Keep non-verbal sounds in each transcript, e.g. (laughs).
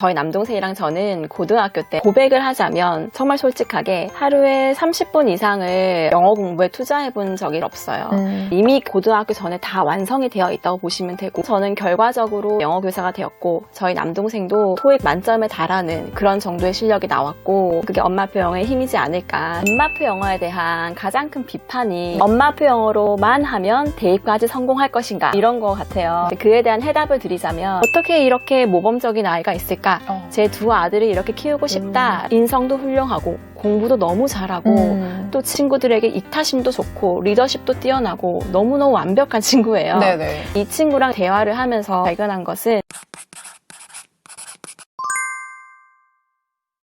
저희 남동생이랑 저는 고등학교 때 고백을 하자면 정말 솔직하게 하루에 30분 이상을 영어 공부에 투자해 본 적이 없어요. 음. 이미 고등학교 전에 다 완성이 되어 있다고 보시면 되고 저는 결과적으로 영어 교사가 되었고 저희 남동생도 토익 만점에 달하는 그런 정도의 실력이 나왔고 그게 엄마표 영어의 힘이지 않을까 엄마표 영어에 대한 가장 큰 비판이 엄마표 영어로만 하면 대입까지 성공할 것인가 이런 것 같아요 그에 대한 해답을 드리자면 어떻게 이렇게 모범적인 아이가 있을까 어. 제두 아들을 이렇게 키우고 싶다 인성도 훌륭하고 공부도 너무 잘하고 음. 또 친구들에게 이타심도 좋고 리더십도 뛰어나고 너무너무 완벽한 친구예요. 네네. 이 친구랑 대화를 하면서 발견한 것은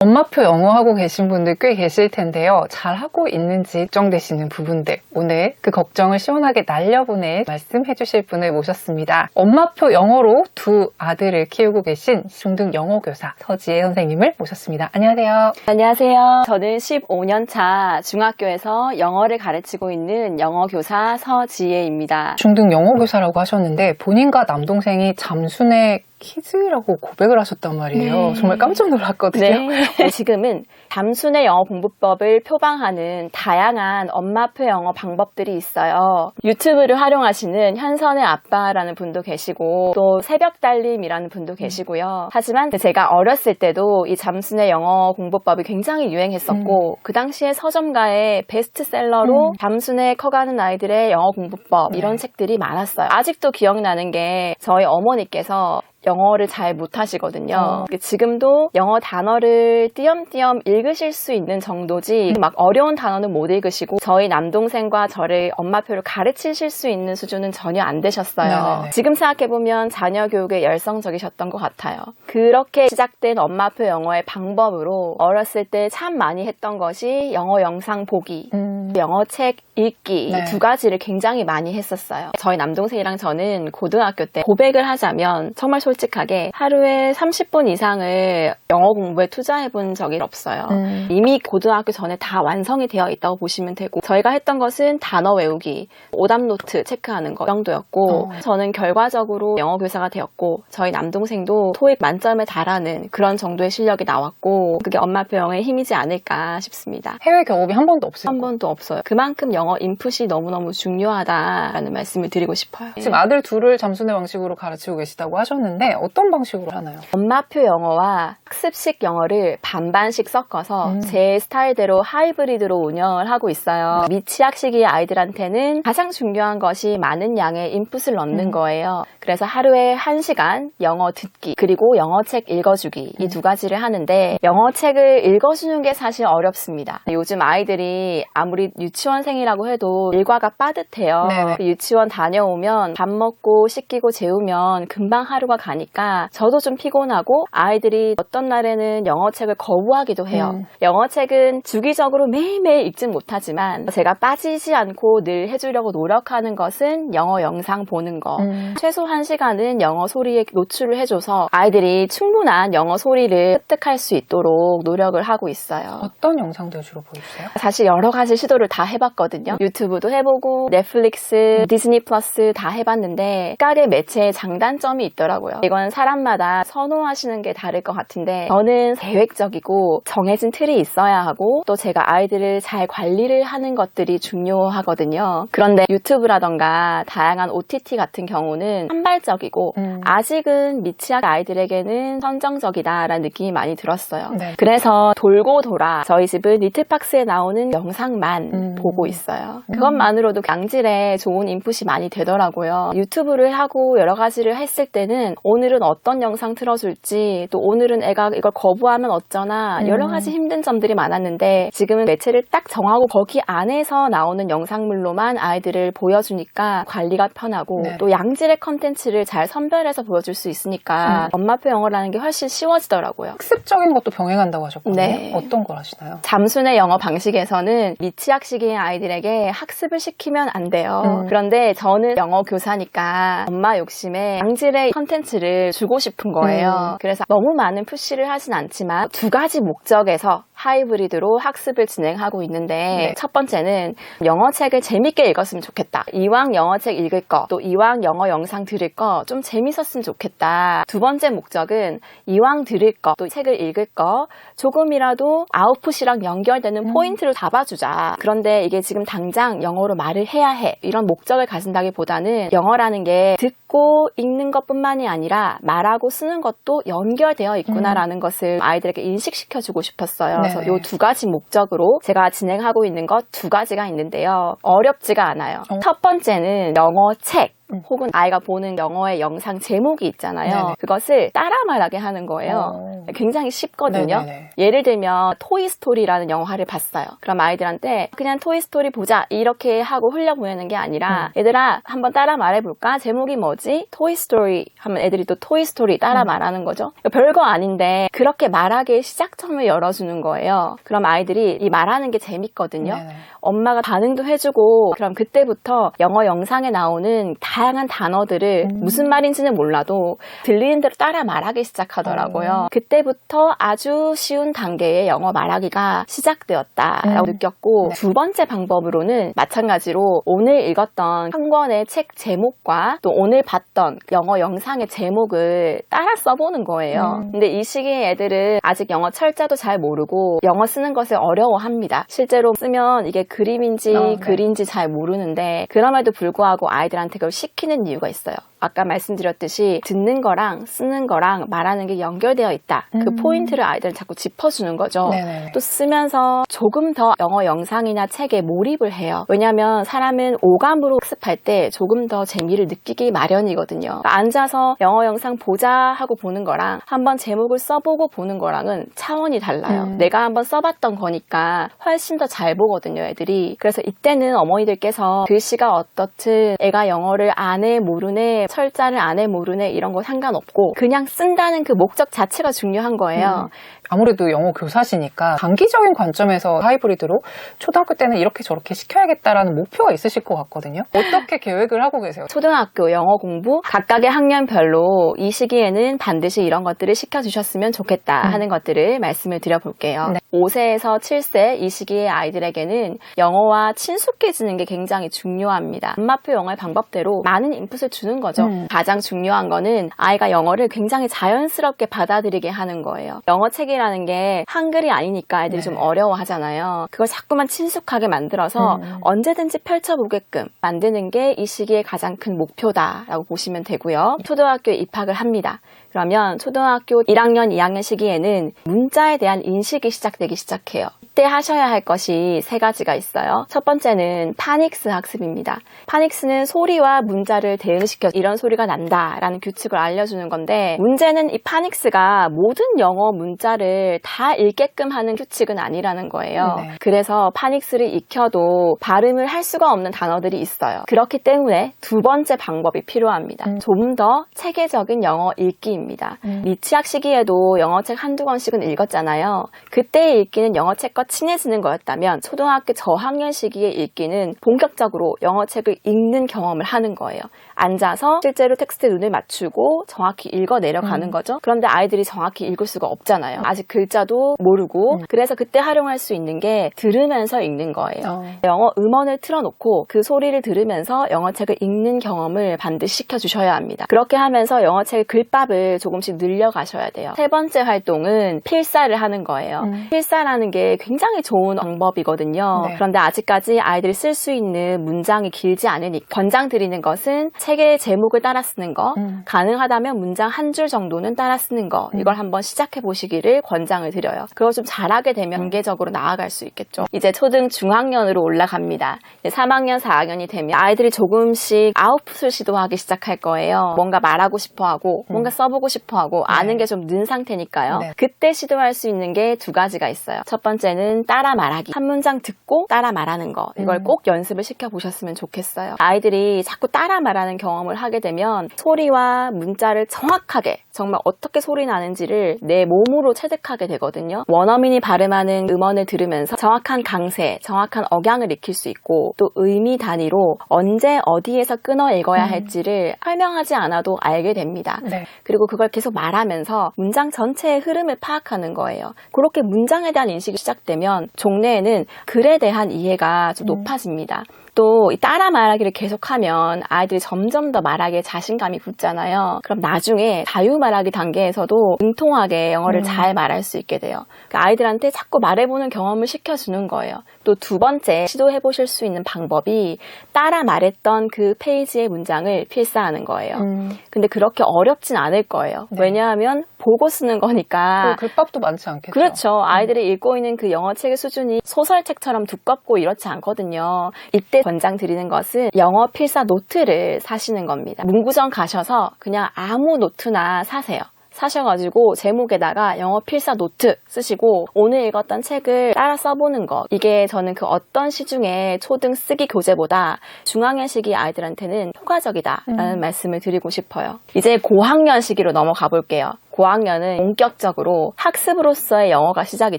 엄마표 영어 하고 계신 분들 꽤 계실 텐데요. 잘 하고 있는지 걱정되시는 부분들 오늘 그 걱정을 시원하게 날려보낼 말씀해 주실 분을 모셨습니다. 엄마표 영어로 두 아들을 키우고 계신 중등 영어 교사 서지혜 선생님을 모셨습니다. 안녕하세요. 안녕하세요. 저는 15년 차 중학교에서 영어를 가르치고 있는 영어 교사 서지혜입니다. 중등 영어 교사라고 하셨는데 본인과 남동생이 잠순의 키즈라고 고백을 하셨단 말이에요. 네. 정말 깜짝 놀랐거든요. 네. 지금은 담순의 영어 공부법을 표방하는 다양한 엄마표 영어 방법들이 있어요. 유튜브를 활용하시는 현선의 아빠라는 분도 계시고 또 새벽 달림이라는 분도 계시고요. 하지만 제가 어렸을 때도 이 잠순의 영어 공부법이 굉장히 유행했었고 그 당시에 서점가의 베스트셀러로 음. 담순에 커가는 아이들의 영어 공부법 이런 네. 책들이 많았어요. 아직도 기억나는 게 저희 어머니께서 영어를 잘 못하시거든요. 어. 지금도 영어 단어를 띄엄띄엄 읽으실 수 있는 정도지 막 어려운 단어는 못 읽으시고 저희 남동생과 저를 엄마표를 가르치실 수 있는 수준은 전혀 안 되셨어요. 네네네. 지금 생각해보면 자녀 교육에 열성적이셨던 것 같아요. 그렇게 시작된 엄마표 영어의 방법으로 어렸을 때 참 많이 했던 것이 영어 영상 보기, 음. 영어 책 읽기 네. 두 가지를 굉장히 많이 했었어요. 저희 남동생이랑 저는 고등학교 때 고백을 하자면 정말 솔직하게 하루에 30분 이상을 영어 공부에 투자해 본 적이 없어요. 음. 이미 고등학교 전에 다 완성이 되어 있다고 보시면 되고 저희가 했던 것은 단어 외우기, 오답 노트 체크하는 것 정도였고 어. 저는 결과적으로 영어 교사가 되었고 저희 남동생도 토익 만점에 달하는 그런 정도의 실력이 나왔고 그게 엄마표 영어의 힘이지 않을까 싶습니다. 해외 경험이 한 번도 없을 한. 번도 없어요. 그만큼 영어 인풋이 너무너무 중요하다라는 말씀을 드리고 싶어요. 지금 아들 둘을 잠수의 방식으로 가르치고 계시다고 하셨는데 어떤 방식으로 하나요? 엄마표 영어와 학습식 영어를 반반씩 섞어서 음. 제 스타일대로 하이브리드로 운영을 하고 있어요. 미취학 시기 아이들한테는 가장 중요한 것이 많은 양의 인풋을 넣는 음. 거예요. 그래서 하루에 1시간 영어 듣기 그리고 영어 책 읽어주기 이 두 가지를 하는데 영어 책을 읽어주는 게 사실 어렵습니다. 요즘 아이들이 아무리 유치원생이라고 해도 일과가 빠듯해요. 그 유치원 다녀오면 밥 먹고 씻기고 재우면 금방 하루가 가 니까 저도 좀 피곤하고 아이들이 어떤 날에는 영어책을 거부하기도 해요. 음. 영어책은 주기적으로 매일매일 읽진 못하지만 제가 빠지지 않고 늘 해주려고 노력하는 것은 영어 영상 보는 거. 음. 최소 1시간은 영어 소리에 노출을 해줘서 아이들이 충분한 영어 소리를 습득할 수 있도록 노력을 하고 있어요. 어떤 영상들 주로 보여주세요? 사실 여러 가지 시도를 다 해봤거든요. 유튜브도 해보고 넷플릭스, 디즈니 플러스 다 해봤는데 각의 매체의 장단점이 있더라고요. 이건 사람마다 선호하시는 게 다를 것 같은데 저는 계획적이고 정해진 틀이 있어야 하고 또 제가 아이들을 잘 관리를 하는 것들이 중요하거든요. 그런데 유튜브라던가 다양한 OTT 같은 경우는 산발적이고 음. 아직은 미취학 아이들에게는 선정적이다라는 느낌이 많이 들었어요. 네. 그래서 돌고 돌아 저희 집은 니트박스에 나오는 영상만 음. 보고 있어요. 음. 그것만으로도 양질의 좋은 인풋이 많이 되더라고요. 유튜브를 하고 여러 가지를 했을 때는 오늘은 어떤 영상 틀어줄지 또 오늘은 애가 이걸 거부하면 어쩌나 여러 음. 가지 힘든 점들이 많았는데 지금은 매체를 딱 정하고 거기 안에서 나오는 영상물로만 아이들을 보여주니까 관리가 편하고 네. 또 양질의 컨텐츠를 잘 선별해서 보여줄 수 있으니까 음. 엄마표 영어라는 게 훨씬 쉬워지더라고요. 학습적인 것도 병행한다고 하셨거든요. 네. 어떤 걸 하시나요? 잠순의 영어 방식에서는 미취학 시기의 아이들에게 학습을 시키면 안 돼요. 음. 그런데 저는 영어 교사니까 엄마 욕심에 양질의 컨텐츠 를 주고 싶은 거예요. 음. 그래서 너무 많은 푸시를 하진 않지만 두 가지 목적에서 하이브리드로 학습을 진행하고 있는데 네. 첫 번째는 영어 책을 재밌게 읽었으면 좋겠다. 이왕 영어 책 읽을 거, 또 이왕 영어 영상 들을 거 좀 재밌었으면 좋겠다. 두 번째 목적은 이왕 들을 거, 또 책을 읽을 거 조금이라도 아웃풋이랑 연결되는 음. 포인트를 잡아주자. 그런데 이게 지금 당장 영어로 말을 해야 해. 이런 목적을 가진다기보다는 영어라는 게 듣고 읽는 것뿐만이 아니라 말하고 쓰는 것도 연결되어 있구나라는 것을 아이들에게 인식시켜주고 싶었어요. 그래서 음. 네네. 이두 가지 목적으로 제가 진행하고 있는 것 두 가지가 있는데요. 어렵지가 않아요. 어. 첫 번째는 영어 책. 음. 혹은 아이가 보는 영어의 영상 제목이 있잖아요. 네네. 그것을 따라 말하게 하는 거예요. 어. 굉장히 쉽거든요. 네네네. 예를 들면 토이 스토리라는 영화를 봤어요. 그럼 아이들한테 그냥 토이 스토리 보자 이렇게 하고 흘려 보내는 게 아니라 얘들아 한번 따라 말해 볼까? 제목이 뭐지? 토이 스토리 하면 애들이 또 토이 스토리 따라 음. 말하는 거죠. 별거 아닌데 그렇게 말하기의 시작점을 열어주는 거예요. 그럼 아이들이 이 말하는 게 재밌거든요. 네네. 엄마가 반응도 해주고 그럼 그때부터 영어 영상에 나오는 다 양한 단어들을 음. 무슨 말인지는 몰라도 들리는 대로 따라 말하기 시작하더라고요. 어. 그때부터 아주 쉬운 단계의 영어 말하기가 시작되었다라고 음. 느꼈고 네. 두 번째 방법으로는 마찬가지로 오늘 읽었던 한 권의 책 제목과 또 오늘 봤던 영어 영상의 제목을 따라 써보는 거예요. 음. 근데 이 시기에 애들은 아직 영어 철자도 잘 모르고 영어 쓰는 것을 어려워합니다. 실제로 쓰면 이게 그림인지 어, 네. 글인지 잘 모르는데 그럼에도 불구하고 아이들한테 그걸 시키는 이유가 있어요. 아까 말씀드렸듯이 듣는 거랑 쓰는 거랑 말하는 게 연결되어 있다. 그 음. 포인트를 아이들은 자꾸 짚어주는 거죠. 네네. 또 쓰면서 조금 더 영어 영상이나 책에 몰입을 해요. 왜냐하면 사람은 오감으로 학습할 때 조금 더 재미를 느끼기 마련이거든요. 그러니까 앉아서 영어 영상 보자 하고 보는 거랑 한번 제목을 써보고 보는 거랑은 차원이 달라요. 음. 내가 한번 써봤던 거니까 훨씬 더 잘 보거든요, 애들이. 그래서 이때는 어머니들께서 글씨가 어떻든 애가 영어를 안 해, 모르네, 철자를 안 해, 모르네 이런 거 상관없고 그냥 쓴다는 그 목적 자체가 중요한 거예요. 음. 아무래도 영어 교사시니까 단기적인 관점에서 하이브리드로 초등학교 때는 이렇게 저렇게 시켜야겠다라는 목표가 있으실 것 같거든요. 어떻게 계획을 하고 계세요? 초등학교 영어 공부 각각의 학년별로 이 시기에는 반드시 이런 것들을 시켜주셨으면 좋겠다 음. 하는 것들을 말씀을 드려볼게요. 네. 5세에서 7세 이 시기의 아이들에게는 영어와 친숙해지는 게 굉장히 중요합니다. 엄마표 영어의 방법대로 많은 인풋을 주는 거죠. 음. 가장 중요한 거는 아이가 영어를 굉장히 자연스럽게 받아들이게 하는 거예요. 영어 책 이라는 게 한글이 아니니까 아이들이 네. 좀 어려워하잖아요. 그걸 자꾸만 친숙하게 만들어서 음. 언제든지 펼쳐보게끔 만드는 게 이 시기의 가장 큰 목표다라고 보시면 되고요. 초등학교에 입학을 합니다. 그러면 초등학교 1학년, 2학년 시기에는 문자에 대한 인식이 시작되기 시작해요. 이때 하셔야 할 것이 세 가지가 있어요. 첫 번째는 파닉스 학습입니다. 파닉스는 소리와 문자를 대응시켜 이런 소리가 난다라는 규칙을 알려주는 건데 문제는 이 파닉스가 모든 영어 문자를 다 읽게끔 하는 규칙은 아니라는 거예요. 네. 그래서 파닉스를 익혀도 발음을 할 수가 없는 단어들이 있어요. 그렇기 때문에 두 번째 방법이 필요합니다. 음. 좀더 체계적인 영어 읽기입니다. 음. 미취학 시기에도 영어책 한두 권씩은 읽었잖아요. 그때의 읽기는 영어책과 친해지는 거였다면 초등학교 저학년 시기의 읽기는 본격적으로 영어책을 읽는 경험을 하는 거예요. 앉아서 실제로 텍스트에 눈을 맞추고 정확히 읽어 내려가는 음. 거죠. 그런데 아이들이 정확히 읽을 수가 없잖아요. 아직 글자도 모르고 음. 그래서 그때 활용할 수 있는 게 들으면서 읽는 거예요. 어. 영어 음원을 틀어놓고 그 소리를 들으면서 영어책을 읽는 경험을 반드시 시켜주셔야 합니다. 그렇게 하면서 영어책 글밥을 조금씩 늘려가셔야 돼요. 세 번째 활동은 필사를 하는 거예요. 음. 필사라는 게 굉장히 좋은 방법이거든요. 네. 그런데 아직까지 아이들이 쓸 수 있는 문장이 길지 않으니 권장 드리는 것은 책의 제목을 따라 쓰는 거, 음. 가능하다면 문장 한 줄 정도는 따라 쓰는 거 이걸 한번 시작해 보시기를 권장을 드려요. 그걸 좀 잘하게 되면 단계적으로 나아갈 수 있겠죠. 이제 초등 중학년으로 올라갑니다. 이제 3학년, 4학년이 되면 아이들이 조금씩 아웃풋을 시도하기 시작할 거예요. 뭔가 말하고 싶어하고 음. 뭔가 써보고 싶어하고 아는 게 좀 는 상태니까요. 네. 그때 시도할 수 있는 게 두 가지가 있어요. 첫 번째는 따라 말하기. 한 문장 듣고 따라 말하는 거. 이걸 음. 꼭 연습을 시켜 보셨으면 좋겠어요. 아이들이 자꾸 따라 말하는 경험을 하게 되면 소리와 문자를 정확하게 정말 어떻게 소리 나는지를 내 몸으로 체득하게 되거든요. 원어민이 발음하는 음원을 들으면서 정확한 강세, 정확한 억양을 익힐 수 있고 또 의미 단위로 언제 어디에서 끊어 읽어야 음. 할지를 설명하지 않아도 알게 됩니다. 네. 그리고 그걸 계속 말하면서 문장 전체의 흐름을 파악하는 거예요. 그렇게 문장에 대한 인식이 시작되면 종래에는 글에 대한 이해가 좀 음. 높아집니다. 또 따라 말하기를 계속하면 아이들이 점점 더 말하기에 자신감이 붙잖아요. 그럼 나중에 자유 말하기 단계에서도 능통하게 영어를 음. 잘 말할 수 있게 돼요. 그러니까 아이들한테 자꾸 말해보는 경험을 시켜주는 거예요. 또 두 번째 시도해보실 수 있는 방법이 따라 말했던 그 페이지의 문장을 필사하는 거예요. 음, 근데 그렇게 어렵진 않을 거예요. 네. 왜냐하면 보고 쓰는 거니까. 그 글밥도 많지 않겠죠? 그렇죠. 아이들이 읽고 있는 그 영어 책의 수준이 소설책처럼 두껍고 이렇지 않거든요. 이때 권장 드리는 것은 영어 필사 노트를 사시는 겁니다. 문구점 가셔서 그냥 아무 노트나 사세요. 사셔가지고 제목에다가 영어 필사 노트 쓰시고 오늘 읽었던 책을 따라 써보는 것. 이게 저는 그 어떤 시중에 초등 쓰기 교재보다 중학년 시기 아이들한테는 효과적이다라는 음. 말씀을 드리고 싶어요. 이제 고학년 시기로 넘어가 볼게요. 고학년은 본격적으로 학습으로서의 영어가 시작이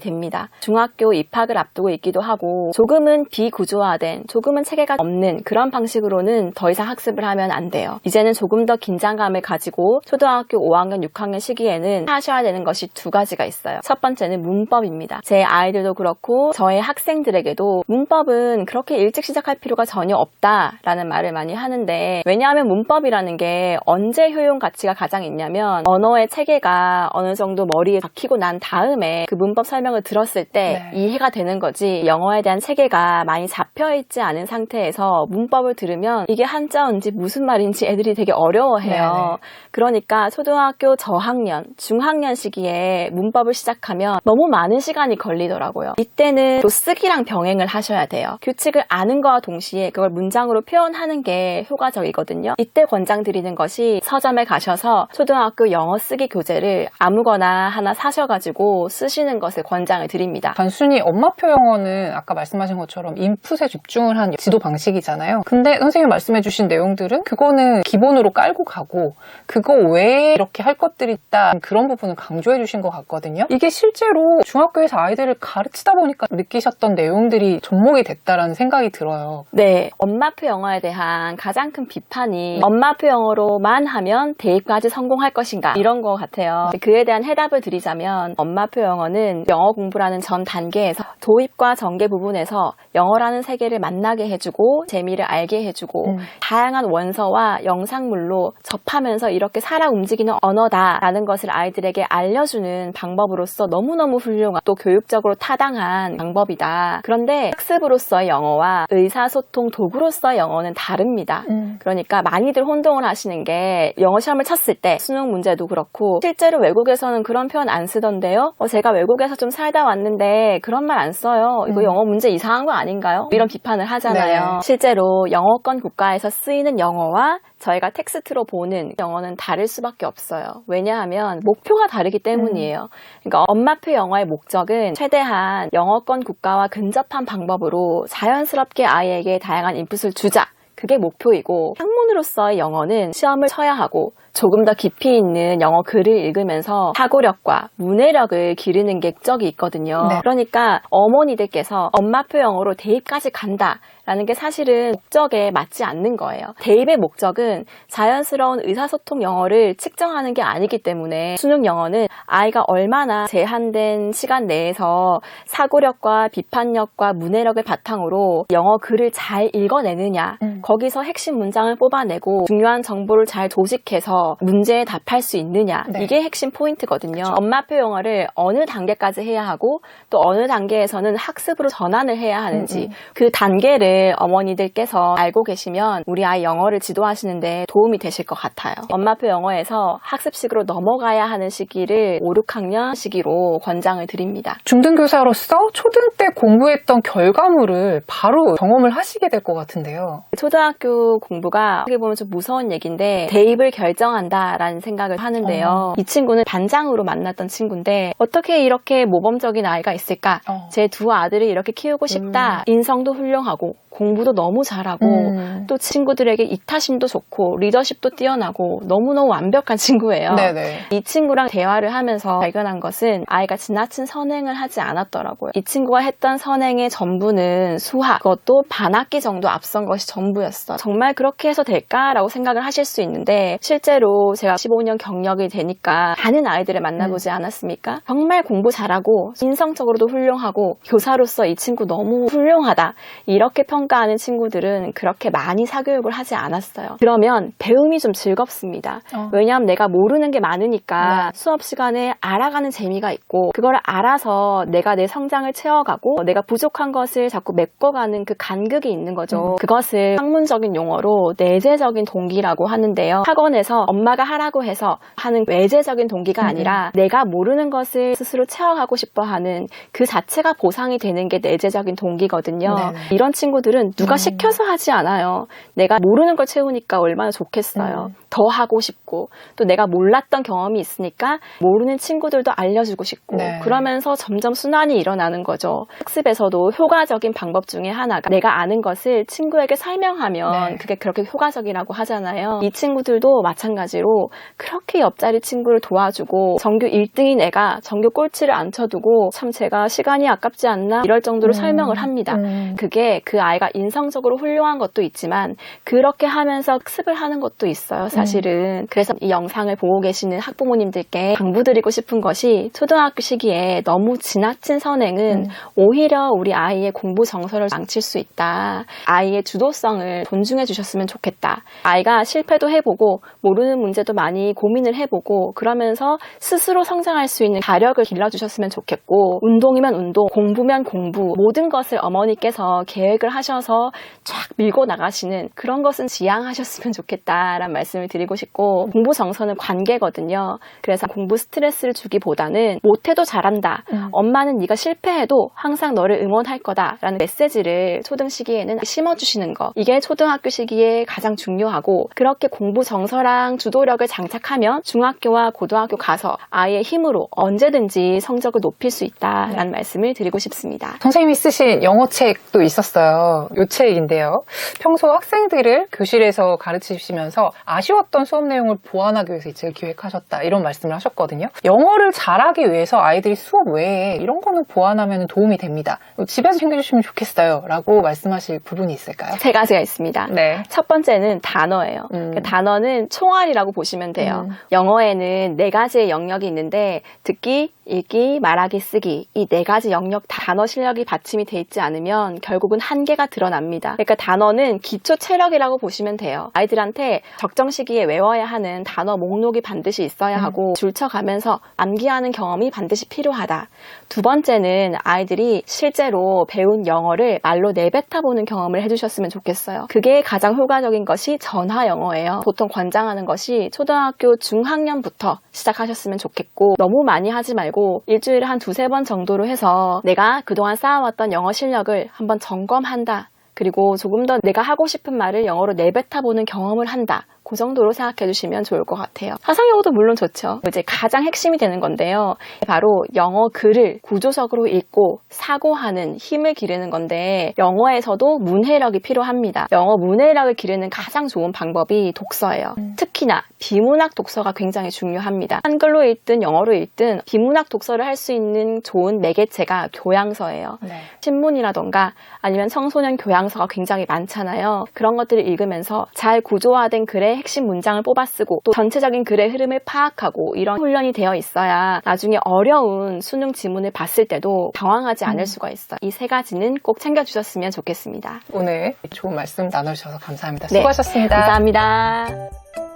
됩니다. 중학교 입학을 앞두고 있기도 하고 조금은 비구조화된 조금은 체계가 없는 그런 방식으로는 더 이상 학습을 하면 안 돼요. 이제는 조금 더 긴장감을 가지고 초등학교 5학년, 6학년 시기에는 하셔야 되는 것이 두 가지가 있어요. 첫 번째는 문법입니다. 제 아이들도 그렇고 저의 학생들에게도 문법은 그렇게 일찍 시작할 필요가 전혀 없다라는 말을 많이 하는데 왜냐하면 문법이라는 게 언제 효용 가치가 가장 있냐면 언어의 체계 가 어느 정도 머리에 박히고 난 다음에 그 문법 설명을 들었을 때 네. 이해가 되는 거지 영어에 대한 체계가 많이 잡혀 있지 않은 상태에서 문법을 들으면 이게 한자어인지 무슨 말인지 애들이 되게 어려워해요. 네네. 그러니까 초등학교 저학년, 중학년 시기에 문법을 시작하면 너무 많은 시간이 걸리더라고요. 이때는 또 쓰기랑 병행을 하셔야 돼요. 규칙을 아는 거와 동시에 그걸 문장으로 표현하는 게 효과적이거든요. 이때 권장드리는 것이 서점에 가셔서 초등학교 영어 쓰기 교재 를 아무거나 하나 사셔가지고 쓰시는 것을 권장을 드립니다. 단순히 엄마표 영어는 아까 말씀하신 것처럼 인풋에 집중을 한 지도 방식이잖아요. 근데 선생님 말씀해주신 내용들은 그거는 기본으로 깔고 가고 그거 외에 이렇게 할 것들이 있다 그런 부분을 강조해주신 것 같거든요. 이게 실제로 중학교에서 아이들을 가르치다 보니까 느끼셨던 내용들이 접목이 됐다라는 생각이 들어요. 네, 엄마표 영어에 대한 가장 큰 비판이 엄마표 영어로만 하면 대입까지 성공할 것인가 이런 것 같아요. 그에 대한 해답을 드리자면 엄마표 영어는 영어 공부라는 전 단계에서 도입과 전개 부분에서 영어라는 세계를 만나게 해주고 재미를 알게 해주고 음. 다양한 원서와 영상물로 접하면서 이렇게 살아 움직이는 언어다라는 것을 아이들에게 알려주는 방법으로서 너무너무 훌륭한 또 교육적으로 타당한 방법이다. 그런데 학습으로서의 영어와 의사소통 도구로서의 영어는 다릅니다. 음. 그러니까 많이들 혼동을 하시는 게 영어 시험을 쳤을 때 수능 문제도 그렇고 실제로 외국에서는 그런 표현 안 쓰던데요. 어, 제가 외국에서 좀 살다 왔는데 그런 말 안 써요. 이거 음. 영어 문제 이상한 거 아 닌가요? 이런 비판을 하잖아요. 네. 실제로 영어권 국가에서 쓰이는 영어와 저희가 텍스트로 보는 영어는 다를 수밖에 없어요. 왜냐하면 목표가 다르기 때문이에요. 그러니까 엄마표 영어의 목적은 최대한 영어권 국가와 근접한 방법으로 자연스럽게 아이에게 다양한 인풋을 주자. 그게 목표이고 학문으로서의 영어는 시험을 쳐야 하고 조금 더 깊이 있는 영어 글을 읽으면서 사고력과 문해력을 기르는 게 목적이 있거든요. 네. 그러니까 어머니들께서 엄마표 영어로 대입까지 간다. 라는 게 사실은 목적에 맞지 않는 거예요. 대입의 목적은 자연스러운 의사소통 영어를 측정하는 게 아니기 때문에 수능 영어는 아이가 얼마나 제한된 시간 내에서 사고력과 비판력과 문해력을 바탕으로 영어 글을 잘 읽어내느냐, 음. 거기서 핵심 문장을 뽑아내고 중요한 정보를 잘 조직해서 문제에 답할 수 있느냐, 네. 이게 핵심 포인트거든요. 엄마표 영어를 어느 단계까지 해야 하고 또 어느 단계에서는 학습으로 전환을 해야 하는지 음, 음. 그 단계를 어머니들께서 알고 계시면 우리 아이 영어를 지도하시는데 도움이 되실 것 같아요. 엄마표 영어에서 학습식으로 넘어가야 하는 시기를 5, 6학년 시기로 권장을 드립니다. 중등교사로서 초등 때 공부했던 결과물을 바로 경험을 하시게 될 것 같은데요. 초등학교 공부가 어떻게 보면 좀 무서운 얘기인데 대입을 결정한다라는 생각을 하는데요. 어. 이 친구는 반장으로 만났던 친구인데 어떻게 이렇게 모범적인 아이가 있을까? 어. 제두 아들을 이렇게 키우고 싶다. 인성도 훌륭하고 공부도 너무 잘하고 음. 또 친구들에게 이타심도 좋고 리더십도 뛰어나고 너무너무 완벽한 (laughs) 친구예요. 네네. 이 친구랑 대화를 하면서 발견한 것은 아이가 지나친 선행을 하지 않았더라고요. 이 친구가 했던 선행의 전부는 수학, 그것도 반 학기 정도 앞선 것이 전부였어. 정말 그렇게 해서 될까라고 생각을 하실 수 있는데 실제로 제가 15년 경력이 되니까 많은 아이들을 만나보지 않았습니까? 정말 공부 잘하고 인성적으로도 훌륭하고 교사로서 이 친구 너무 훌륭하다. 이렇게 평 가하는 친구들은 그렇게 많이 사교육을 하지 않았어요. 그러면 배움이 좀 즐겁습니다. 어. 왜냐하면 내가 모르는 게 많으니까 네. 수업 시간에 알아가는 재미가 있고 그걸 알아서 내가 내 성장을 채워가고 내가 부족한 것을 자꾸 메꿔가는 그 간극이 있는 거죠. 음. 그것을 학문적인 용어로 내재적인 동기라고 하는데요. 학원에서 엄마가 하라고 해서 하는 외재적인 동기가 음. 아니라 내가 모르는 것을 스스로 채워가고 싶어 하는 그 자체가 보상이 되는 게 내재적인 동기거든요. 네네. 이런 친구들 은 누가 음. 시켜서 하지 않아요. 내가 모르는 걸 채우니까 얼마나 좋겠어요. 음. 더 하고 싶고 또 내가 몰랐던 경험이 있으니까 모르는 친구들도 알려주고 싶고 네. 그러면서 점점 순환이 일어나는 거죠. 학습에서도 효과적인 방법 중에 하나가 내가 아는 것을 친구에게 설명하면 네. 그게 그렇게 효과적이라고 하잖아요. 이 친구들도 마찬가지로 그렇게 옆자리 친구를 도와주고 정규 1등인 애가 정규 꼴찌를 앉혀두고 참 제가 시간이 아깝지 않나 이럴 정도로 음. 설명을 합니다. 음. 그게 그 아이가 인성적으로 훌륭한 것도 있지만 그렇게 하면서 학습을 하는 것도 있어요, 사실은. 그래서 이 영상을 보고 계시는 학부모님들께 당부드리고 싶은 것이 초등학교 시기에 너무 지나친 선행은 음. 오히려 우리 아이의 공부 정서를 망칠 수 있다. 아이의 주도성을 존중해 주셨으면 좋겠다. 아이가 실패도 해보고 모르는 문제도 많이 고민을 해보고 그러면서 스스로 성장할 수 있는 가력을 길러주셨으면 좋겠고 운동이면 운동, 공부면 공부 모든 것을 어머니께서 계획을 하셔 서 쫙 밀고 나가시는 그런 것은 지양하셨으면 좋겠다라는 말씀을 드리고 싶고 공부 정서는 관계거든요. 그래서 공부 스트레스를 주기보다는 못해도 잘한다. 음. 엄마는 네가 실패해도 항상 너를 응원할 거다라는 메시지를 초등 시기에는 심어주시는 거 이게 초등학교 시기에 가장 중요하고 그렇게 공부 정서랑 주도력을 장착하면 중학교와 고등학교 가서 아이의 힘으로 언제든지 성적을 높일 수 있다라는 말씀을 드리고 싶습니다. 선생님이 쓰신 영어 책도 있었어요. 요 책인데요. 평소 학생들을 교실에서 가르치시면서 아쉬웠던 수업 내용을 보완하기 위해서 이 책을 기획하셨다. 이런 말씀을 하셨거든요. 영어를 잘하기 위해서 아이들이 수업 외에 이런 거는 보완하면 도움이 됩니다. 집에서 챙겨주시면 좋겠어요. 라고 말씀하실 부분이 있을까요? 세 가지가 있습니다. 네. 첫 번째는 단어예요. 음. 그 단어는 총알이라고 보시면 돼요. 음. 영어에는 네 가지의 영역이 있는데 듣기, 읽기, 말하기, 쓰기 이 네 가지 영역 단어 실력이 받침이 돼 있지 않으면 결국은 한계가 드러납니다. 그러니까 단어는 기초 체력이라고 보시면 돼요. 아이들한테 적정 시기에 외워야 하는 단어 목록이 반드시 있어야 음. 하고 줄쳐가면서 암기하는 경험이 반드시 필요하다. 두 번째는 아이들이 실제로 배운 영어를 말로 내뱉어 보는 경험을 해주셨으면 좋겠어요. 그게 가장 효과적인 것이 전화 영어예요. 보통 권장하는 것이 초등학교 중학년부터 시작하셨으면 좋겠고 너무 많이 하지 말고 일주일에 한 두세 번 정도로 해서 내가 그동안 쌓아왔던 영어 실력을 한번 점검한다. 그리고 조금 더 내가 하고 싶은 말을 영어로 내뱉어 보는 경험을 한다. 그 정도로 생각해 주시면 좋을 것 같아요. 사상 영어도 물론 좋죠. 이제 가장 핵심이 되는 건데요. 바로 영어 글을 구조적으로 읽고 사고하는 힘을 기르는 건데 영어에서도 문해력이 필요합니다. 영어 문해력을 기르는 가장 좋은 방법이 독서예요. 특히나 비문학 독서가 굉장히 중요합니다. 한글로 읽든 영어로 읽든 비문학 독서를 할 수 있는 좋은 매개체가 교양서예요. 네. 신문이라던가 아니면 청소년 교양서가 굉장히 많잖아요. 그런 것들을 읽으면서 잘 구조화된 글의 핵심 문장을 뽑아 쓰고 또 전체적인 글의 흐름을 파악하고 이런 훈련이 되어 있어야 나중에 어려운 수능 지문을 봤을 때도 당황하지 않을 수가 있어요. 이 세 가지는 꼭 챙겨주셨으면 좋겠습니다. 오늘 좋은 말씀 나눠주셔서 감사합니다. 네. 수고하셨습니다. 감사합니다.